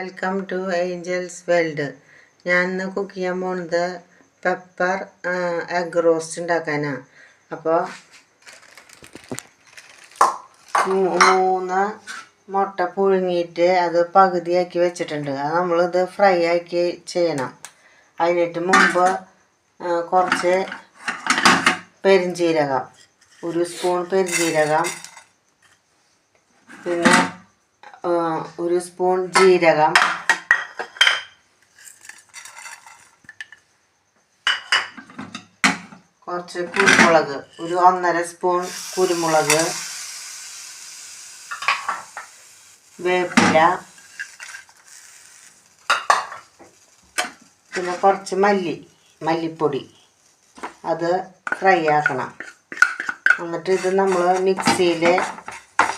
Welcome to Angeles world ഞാൻ ഇന്ന് cook ചെയ്യാൻ പോണത് പെപ്പർ എഗ് റോസ്റ്റ് ഉണ്ടാക്കാനാണ് അപ്പോൾ മൂന്ന് മുട്ട പുഴുങ്ങിയിട്ട് അത് പകുതിയാക്കി വെച്ചിട്ടുണ്ട്. അത് നമ്മളിത് ഫ്രൈ ആക്കി ചെയ്യണം. അതിനിട്ട് മുമ്പ് കുറച്ച് പെരിഞ്ജീരകം ഒരു സ്പൂൺ പെരിഞ്ജീരകം പിന്നെ ഒരു സ്പൂൺ ജീരകം. കുറച്ച് കുരുമുളക് ഒരു ഒന്നര സ്പൂൺ കുരുമുളക്. വേപ്പില. പിന്നെ കുറച്ച് മല്ലി മല്ലിപ്പൊടി. അത് ഫ്രൈ ആക്കണം. എന്നിട്ട് ഇത് നമ്മൾ മിക്സിയിൽ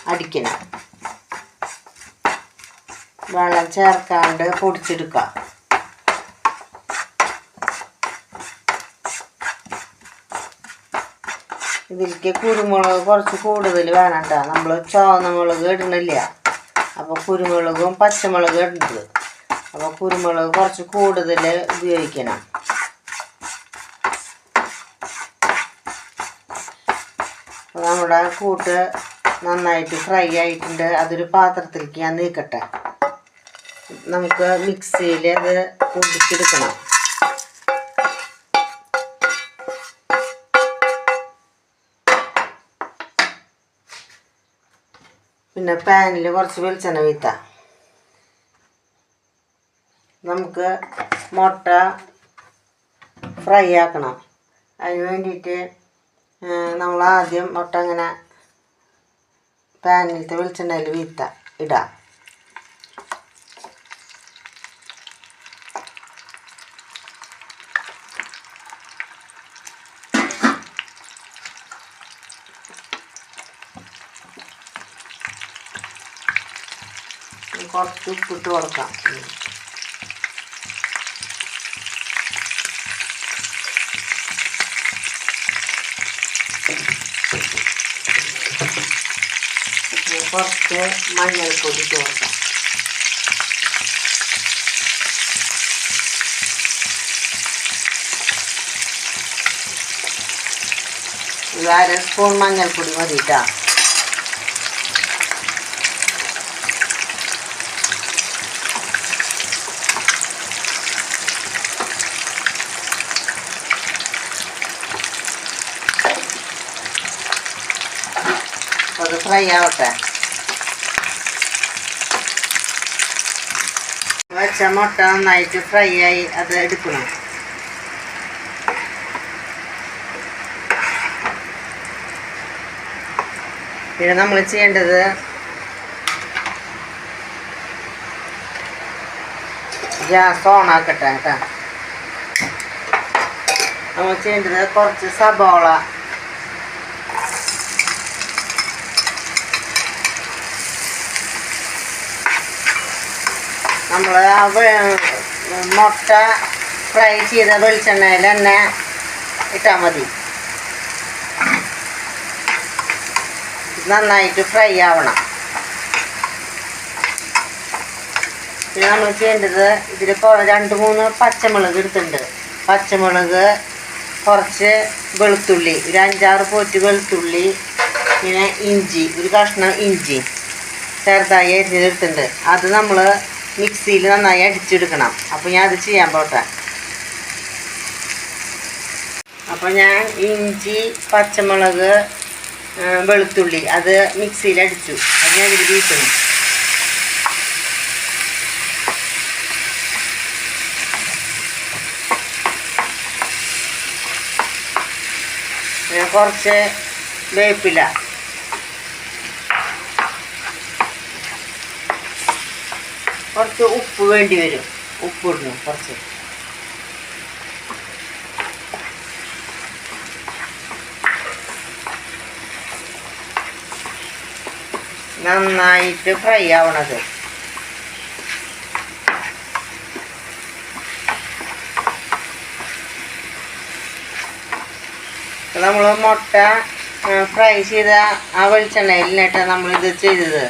അടിക്കണം. വെള്ളം ചേർക്കാണ്ട് പൊടിച്ചെടുക്കുക ഇതിലേക്ക് കുരുമുളക് കുറച്ച് കൂടുതൽ വേണം കേട്ടോ നമ്മൾ ചുവന്ന മുളക് ഇടണില്ല. അപ്പോൾ കുരുമുളകും പച്ചമുളകും ഇടുന്നത് അപ്പോൾ കുരുമുളക് കുറച്ച് കൂടുതൽ ഉപയോഗിക്കണം. നമ്മുടെ കൂട്ട് നന്നായിട്ട് ഫ്രൈ ആയിട്ടുണ്ട്. അതൊരു പാത്രത്തിലേക്ക് ഞാൻ നീക്കട്ടെ. നമുക്ക് മിക്സിയിൽ അത് പൊടിച്ചെടുക്കണം. പിന്നെ പാനിൽ കുറച്ച് വെളിച്ചെണ്ണ വീത്താം നമുക്ക് മുട്ട ഫ്രൈ ആക്കണം. അതിന് വേണ്ടിയിട്ട് നമ്മൾ ആദ്യം മുട്ട അങ്ങനെ പാനിലത്തെ വെളിച്ചെണ്ണയിൽ വീത്ത ഇടാം. കുറച്ച് ഉപ്പിട്ട് കൊടുക്കാം. കുറച്ച് മഞ്ഞൾപ്പൊടി ചേർക്കാം ഒരു അര സ്പൂൺ മഞ്ഞൾപ്പൊടി മതി കേട്ടോ. അത് ഫ്രൈ ആവട്ടെ. വെച്ച മുട്ട നന്നായിട്ട് ഫ്രൈ ആയി അത് എടുക്കണം. പിന്നെ നമ്മൾ ചെയ്യേണ്ടത് ഗ്യാസ് ഓൺ ആക്കട്ടെ കേട്ടോ. നമ്മൾ ചെയ്യേണ്ടത് കുറച്ച് സബോള നമ്മൾ മുട്ട ഫ്രൈ ചെയ്ത വെളിച്ചെണ്ണയിൽ തന്നെ ഇട്ടാൽ മതി. നന്നായിട്ട് ഫ്രൈ ആവണം. പിന്നെ നമ്മൾ ചെയ്യേണ്ടത് ഇതിൽ രണ്ട് മൂന്ന് പച്ചമുളക് എടുത്തിട്ടുണ്ട്. പച്ചമുളക് കുറച്ച് വെളുത്തുള്ളി ഒരു അഞ്ചാറ് പോറ്റ് വെളുത്തുള്ളി പിന്നെ ഇഞ്ചി ഒരു കഷ്ണം ഇഞ്ചി ചെറുതായി അരിഞ്ഞെടുത്തിട്ടുണ്ട് അത് നമ്മൾ മിക്സിയിൽ നന്നായി അടിച്ചെടുക്കണം. അപ്പോൾ ഞാൻ അത് ചെയ്യാൻ പോട്ടെ. അപ്പോൾ ഞാൻ ഇഞ്ചി പച്ചമുളക് വെളുത്തുള്ളി അത് മിക്സിയിൽ അടിച്ചു. അത് ഞാൻ ഇതിൽ വീട്ടണം കുറച്ച് വേപ്പില കുറച്ച് ഉപ്പ് വേണ്ടി വരും. ഉപ്പ് ഇടണം കുറച്ച്. നന്നായിട്ട് ഫ്രൈ ആവണത്. നമ്മൾ മുട്ട ഫ്രൈ ചെയ്ത ആ നമ്മൾ ഇത് ചെയ്തത്.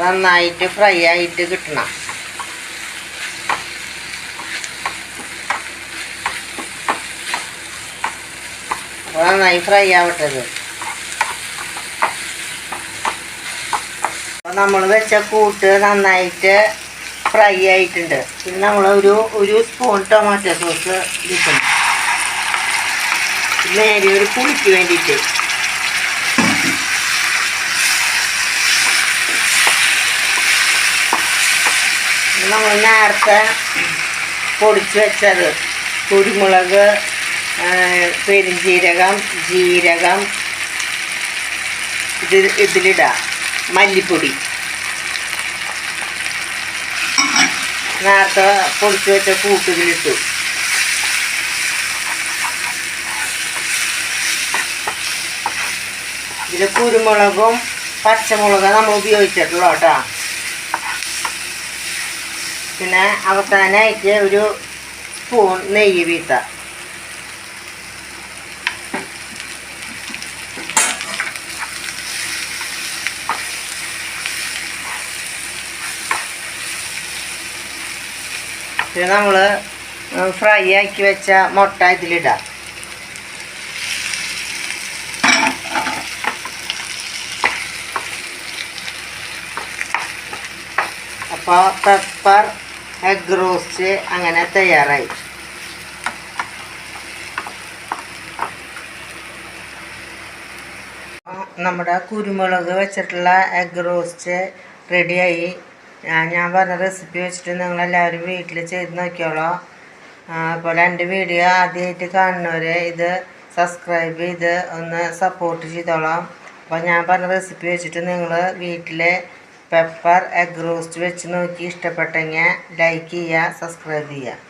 നന്നായിട്ട് ഫ്രൈ ആയിട്ട് കിട്ടണം. നന്നായി ഫ്രൈ ആവട്ടത്. അപ്പോൾ നമ്മൾ വെച്ച കൂട്ട് നന്നായിട്ട് ഫ്രൈ ആയിട്ടുണ്ട്. പിന്നെ നമ്മൾ ഒരു ഒരു സ്പൂൺ ടൊമാറ്റോ സോസ് കിട്ടണം നേരെ ഒരു പുളിക്ക് വേണ്ടിയിട്ട്. നമ്മൾ നേരത്തെ പൊടിച്ച് വെച്ചത് കുരുമുളക് പെരുംജീരകം ജീരകം. ഇത് ഇതിലിടാം. മല്ലിപ്പൊടി. നേരത്തെ പൊടിച്ച് വെച്ച കൂട്ടുകളിട്ടു ഇതിൽ കുരുമുളകും പച്ചമുളകും നമ്മൾ ഉപയോഗിച്ചിട്ടുള്ളൂ കേട്ടോ. പിന്നെ അവസാനമായിട്ട് ഒരു സ്പൂൺ നെയ്യ് വീത്താം പിന്നെ നമ്മൾ ഫ്രൈ ആക്കി വെച്ച മുട്ട ഇതിലിടാം. അപ്പോൾ പെപ്പർ എഗ് റോസ്റ്റ് അങ്ങനെ തയ്യാറായി. നമ്മുടെ കുരുമുളക് വെച്ചിട്ടുള്ള എഗ് റോസ്റ്റ് റെഡിയായി ഞാൻ പറഞ്ഞ റെസിപ്പി വെച്ചിട്ട് നിങ്ങളെല്ലാവരും വീട്ടിൽ ചെയ്ത് നോക്കിയോളോ. അതുപോലെ എന്റെ വീഡിയോ ആദ്യമായിട്ട് കാണുന്നവർ ഇത് സബ്സ്ക്രൈബ് ചെയ്ത് ഒന്ന് സപ്പോർട്ട് ചെയ്തോളാം. അപ്പോൾ ഞാൻ പറഞ്ഞ റെസിപ്പി വെച്ചിട്ട് നിങ്ങൾ വീട്ടിൽ പെപ്പർ എഗ് റോസ്റ്റ് വെച്ച് നോക്കി ഇഷ്ടപ്പെട്ടെങ്കിൽ ലൈക്ക് ചെയ്യുക സബ്സ്ക്രൈബ് ചെയ്യുക.